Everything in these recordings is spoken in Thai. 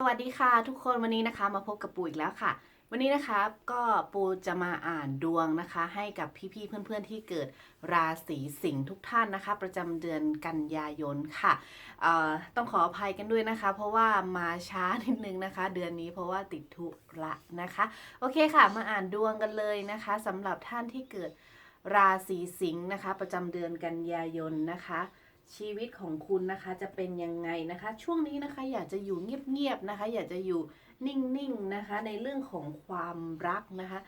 สวัสดีค่ะทุกคนวันนี้นะคะมาพบกับปูอีกแล้วค่ะ วันนี้นะคะก็ปูจะมาอ่านดวงนะคะ ให้กับพี่ๆเพื่อนๆที่เกิดราศีสิงห์ทุกท่านนะคะ ประจำเดือนกันยายนค่ะต้องขออภัยกันด้วยนะคะ เพราะว่ามาช้านิดนึงนะคะ เดือนนี้เพราะว่าติดธุระนะคะ โอเคค่ะ มาอ่านดวงกันเลยนะคะสำหรับท่านที่เกิดราศีสิงห์นะคะ ประจำเดือนกันยายนนะคะ ชีวิตของคุณนะคะจะเป็นยังไงนะคะ ช่วงนี้นะคะอยากจะอยู่เงียบๆนะคะ อยากจะอยู่นิ่งๆนะคะ ในเรื่องของความรักนะคะ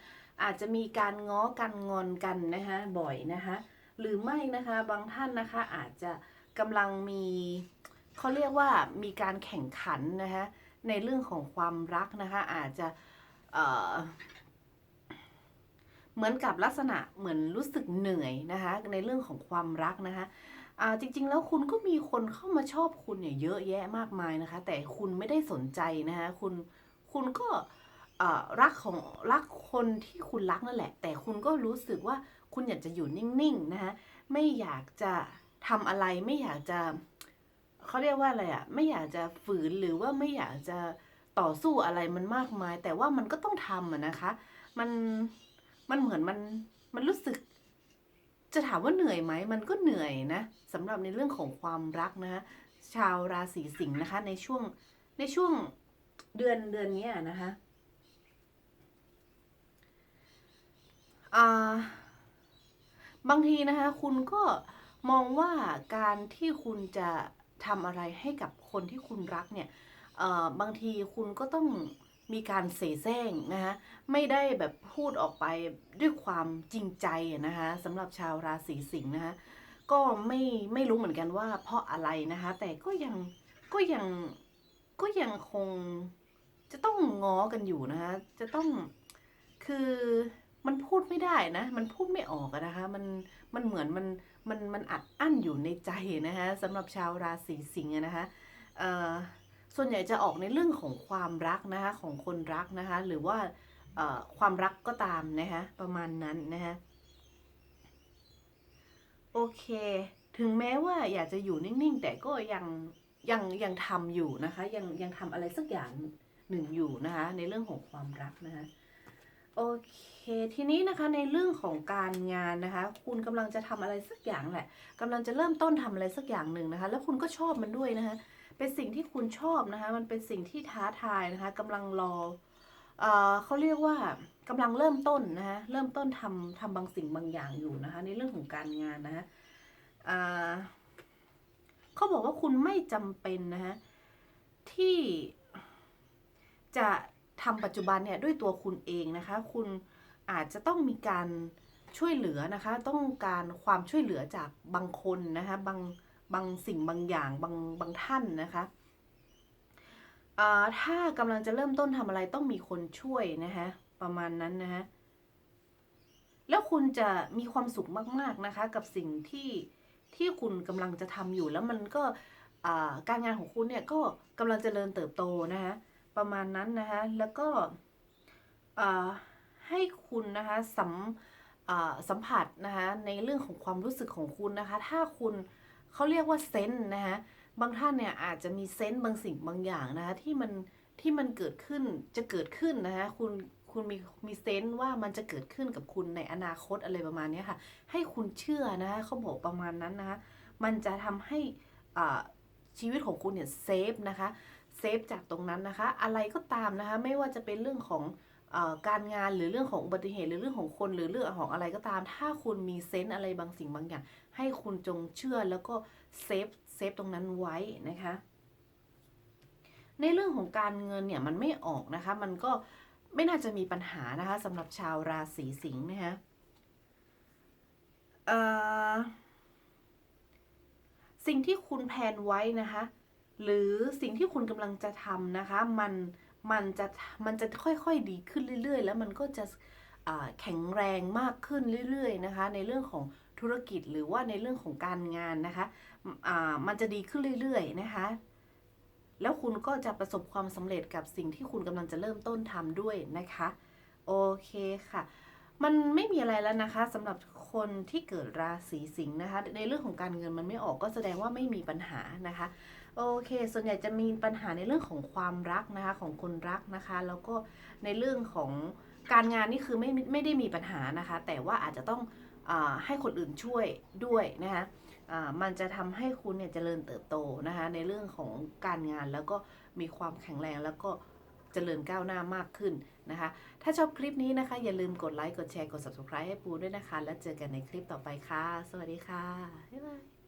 อาจจะมีการง้อกันงอนกันนะคะบ่อยนะคะ หรือไม่นะคะบางท่านนะคะอาจจะกำลังมีเขาเรียกว่ามีการแข่งขันนะคะในเรื่องของความรักนะคะอาจจะเเหมือนกับลักษณะเหมือนรู้สึกเหนื่อยนะคะในเรื่องของความรักนะคะ จริง ๆ แล้วคุณก็มีคนเข้ามาชอบคุณเนี่ยเยอะแยะมากมายนะคะ แต่คุณไม่ได้สนใจนะคะคุณคุณก็รักของรักคนที่คุณรักนั่นแหละ แต่คุณก็รู้สึกว่าคุณอยากจะอยู่นิ่งๆนะคะไม่อยากจะทำอะไรไม่อยากจะเขาเรียกว่าอะไรอะ่ะไม่อยากจะฝืนหรือว่าไม่อยากจะต่อสู้อะไรมันมากมาย แต่ว่ามันก็ต้องทำอะนะคะ มันมันเหมือนมันมันรู้สึก จะถามว่าเหนื่อยไหมมันก็เหนื่อยนะสำหรับในเรื่องของความรักนะคะชาวราศีสิงห์นะคะ ในช่วงในช่วงเดือนเดือนนี้นะคะาบางทีนะคะ คุณก็มองว่าการที่คุณจะทำอะไรให้กับคนที่คุณรักเนี่ยบางทีคุณก็ต้อง มีการเสแสร้งนะคะไม่ได้แบบพูดออกไปด้วยความจริงใจนะคะสำหรับชาวราศีสิงห์นะคะก็ไม่ไม่รู้เหมือนกันว่าเพราะอะไรนะคะ แต่ก็ยังก็ยังก็ยังคงจะต้องง้อกันอยู่นะคะจะต้องคือมันพูดไม่ได้นะ มันพูดไม่ออกนะคะ มันมันเหมือนมันมันมันอัดอั้นอยู่ในใจนะคะสำหรับชาวราศีสิงห์นะคะเอ่อ ส่วนใหญ่จะออกในเรื่องของความรักนะคะของคนรักนะคะหรือว่าความรักก็ตามนะคะประมาณนั้นนะคะโอเค ถึงแม้ว่าอยากจะอยู่นิ่งๆ แต่ก็ยังยังยังทำอยู่นะคะยังยังทำอะไรสักอย่างหนึ่งอยู่นะคะในเรื่องของความรักนะคะโอเคทีนี้นะคะในเรื่องของการงานนะคะ คุณกำลังจะทำอะไรสักอย่างแหละกำลังจะเริ่มต้นทำอะไรสักอย่างหนึ่งนะคะ แล้วคุณก็ชอบมันด้วยนะคะ เป็นสิ่งที่คุณชอบนะคะ มันเป็นสิ่งที่ท้าทายนะคะกำลังรอเอ่อเขาเรียกว่ากำลังเริ่มต้นนะคะเริ่มต้นทำทำบางสิ่งบางอย่างอยู่นะคะ ในเรื่องของการงานนะคะอ่าเขาบอกว่าคุณไม่จำเป็นนะคะที่จะทำปัจจุบันเนี่ยด้วยตัวคุณเองนะคะ คุณอาจจะต้องมีการช่วยเหลือนะคะ ต้องการความช่วยเหลือจากบางคนนะคะบาง บางสิ่งบางอย่างบางบางท่านนะคะถ้ากำลังจะเริ่มต้นทำอะไรต้องมีคนช่วยนะคะประมาณนั้นนะคะแล้วคุณจะมีความสุขมาก ๆนะคะ กับสิ่งที่ที่คุณกำลังจะทำอยู่แล้วมันก็การงานของคุณเนี่ยก็กำลังเจริญเติบโตนะคะประมาณนั้นนะคะแล้วก็ให้คุณนะคะสัมสัมผัสนะคะในเรื่องของความรู้สึกของคุณนะคะ ถ้าคุณเเขาเรียกว่าเซนส์นะคะบางท่านเนี่ยอาจจะมีเซนส์บางสิ่งบางอย่างนะคะที่มันที่มันเกิดขึ้นจะเกิดขึ้นนะคะคุณคุณมีมีเซนส์ว่ามันจะเกิดขึ้นกับคุณในอนาคตอะไรประมาณนี้ค่ะ ให้คุณเชื่อนะคะเขาบอกประมาณนั้นนะคะมันจะทำให้อ่าชีวิตของคุณเนี่ยเซฟนะคะเซฟจากตรงนั้นนะคะ อะไรก็ตามนะคะ ไม่ว่าจะเป็นเรื่องของ การงานหรือเรื่องของอุบัติเหตุหรือเรื่องของคนหรือเรื่องของอะไรก็ตาม ถ้าคุณมีเซนส์อะไรบางสิ่งบางอย่าง ให้คุณจงเชื่อแล้วก็เซฟเซฟตรงนั้นไว้นะคะ ในเรื่องของการเงินเนี่ยมันไม่ออกนะคะ มันก็ไม่น่าจะมีปัญหานะคะสำหรับชาวราศีสิงห์นะคะสิ่งที่คุณแพลนไว้นะคะ หรือสิ่งที่คุณกำลังจะทำนะคะ มัน มันจะมันจะค่อยๆดีขึ้นเรื่อย ๆ แล้วมันก็จะแข็งแรงมากขึ้นเรื่อย ๆ นะคะ ในเรื่องของธุรกิจหรือว่าในเรื่องของการงานนะคะะมันจะดีขึ้นเรื่อย ๆ นะคะ แล้วคุณก็จะประสบความสำเร็จกับสิ่งที่คุณกำลังจะเริ่มต้นทำด้วยนะคะ โอเคค่ะ มันไม่มีอะไรแล้วนะคะสำหรับคนที่เกิดราศีสิงห์นะคะ ในเรื่องของการเงินมันไม่ออกก็แสดงว่าไม่มีปัญหานะคะ โอเค ส่วนใหญ่จะมีปัญหาในเรื่องของความรักนะคะของคนรักนะคะ แล้วก็ในเรื่องของการงานนี่คือไม่ไม่ได้มีปัญหานะคะ แต่ว่าอาจจะต้องอให้คนอื่นช่วยด้วยนะคะมันจะทำให้คุณเนี่ยเจริญเติบโตนะคะในเรื่องของการงานแล้วก็มีความแข็งแรงแล้วก็ จริญก้าวหน้ามากขึ้นนะคะ ถ้าชอบคลิปนี้นะคะ อย่าลืมกดไลค์ กดแชร์ กด subscribe ให้ปูด้วยนะคะ แล้วเจอกันในคลิปต่อไปค่ะ สวัสดีค่ะ บ๊ายบาย